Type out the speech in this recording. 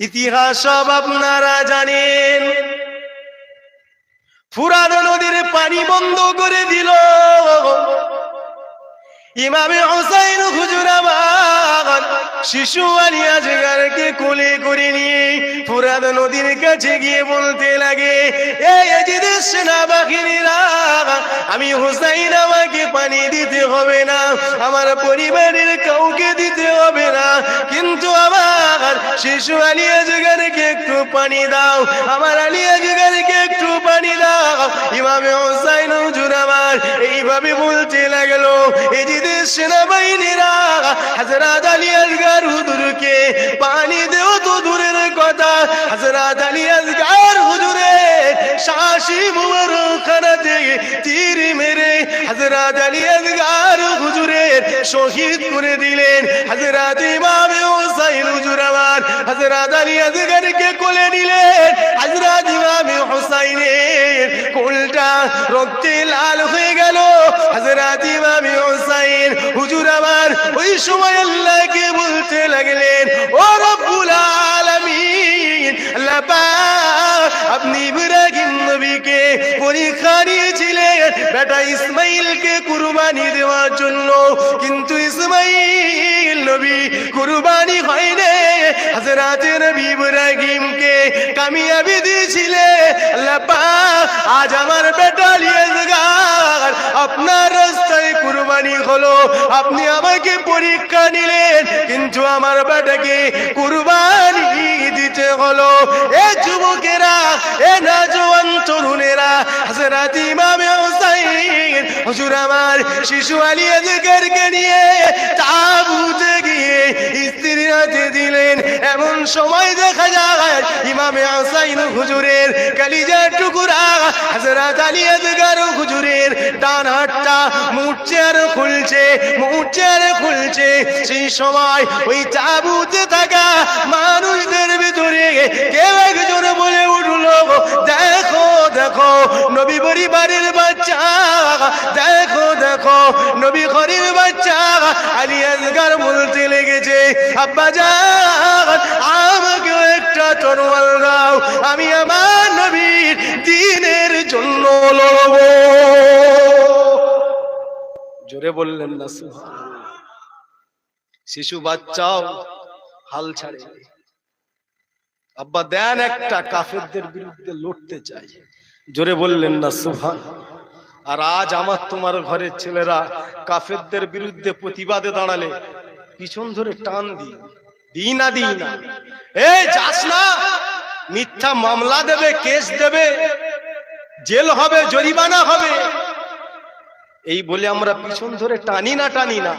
ইতিহাস সব আপনারা জানেন। ফুরাদ নদীর পানি বন্ধ করে দিল। ইমামে হোসাইন হুজুরাবাদ শিশু আলিয়া জেগারকে কোলে করে নিয়ে ফুরাদ নদীর কাছে গিয়ে বলতে লাগে এজিদের সেনাবাহিনীরা, আমি হুসাইন আমাকে পানি দিতে হবে না, আমার পরিবারের কাউকে দিতে হবে না, কিন্তু আমার শিশু আলিয়া জেগারকে একটু পানি দাও। আমার আলিয়া জেগারকে একটু পানি দাও। ইমামে হোসাইন হুজুর আমার এইভাবে বলতে লাগল এজিদের সেনাবাহিনীরা, হাজরাত আলী আজগার হুজুরকে পানি দেও তো দূরের কথা। হাজরাত আলী আজগার হুজুরে শাসি মুবারখানাতে তীর মেরে হাজরাত আলী আজগার হুজুরের শহীদ করে দিলেন। হাজরাত ইমামে হাজরাত আলী আজগারকে কোলে নিলেন হাজরাত ইমামে হোসাইনের কোলটা রক্তে লাল হয়ে গেল। হাজরাত ইমামে হোসাইন, হুজুর আমার, ওই সময় আল্লাহকে বলতে লাগলেন, ও রব্বুল আলামিন আল্লাহ আপনি ইব্রাহিম নবীকে পরীক্ষা নিয়েছিলেন বেটা ইসমাইলকে কুরবানি দেওয়ার জন্য, কিন্তু ইসমাইল নবী কুরবানি হয়নি হাজরাতে নবী ইব্রাহিমকে কামিয়াবি দিয়েছিলে। আল্লাহ আজ আমার বেটা লিয়েজগার আপনার রাস্তায় কুরবানি হলো। আপনি আমাকে পরীক্ষা নিলেন, কিন্তু আমার বেটাকে কুরবানি দিতে হলো। এ যুবকেরা, এ না নাজওয়ান তরুণেরা হাজরাত ইমামে হুসাইন হুজুর আমার শিশু আলী আজগারকে নিয়ে তাবুতে গিয়ে স্ত্রী হাতে দিলেন। এমন সময় দেখা যায় ইমামে হুসাইন হুজুরের কালিজা টুকুরা হাজরাত আলী আজগার হুজুরের ডান হাতটা মুড়ছে খুলছে মুড়ছে খুলছে। সেই সময় ওই তাবুতে থাকা মানুষদের ভিতরে কেউ একজন বলে উঠল, দেখো দেখো, নবী পরিবারের বাচ্চা দেখো দেখো, নবী ঘরের বাচ্চা আলী আজগার বলতে লেগেছে। আব্বা যান আমাকে একটা তরোয়াল দাও, আমি আমার নবীর দিনের জন্য লড়ব। জোরে বললেন না। শিশু বাচ্চাও হাল ছাড়ে। আব্বা দেন একটা কাফেরদের বিরুদ্ধে লড়তে চাই জোরে বললেন না সুভান আর আজ আমার তোমার ঘরের ছেলেরা কাফেরদের বিরুদ্ধে প্রতিবাদে দাঁড়ালে পিছন ধরে টান দি দিই না দিই না। এই যাস না। মিথ্যা মামলা দেবে, কেস দেবে। জেল হবে, জরিমানা হবে। এই বলে আমরা পিছন ধরে টানি না টানি না।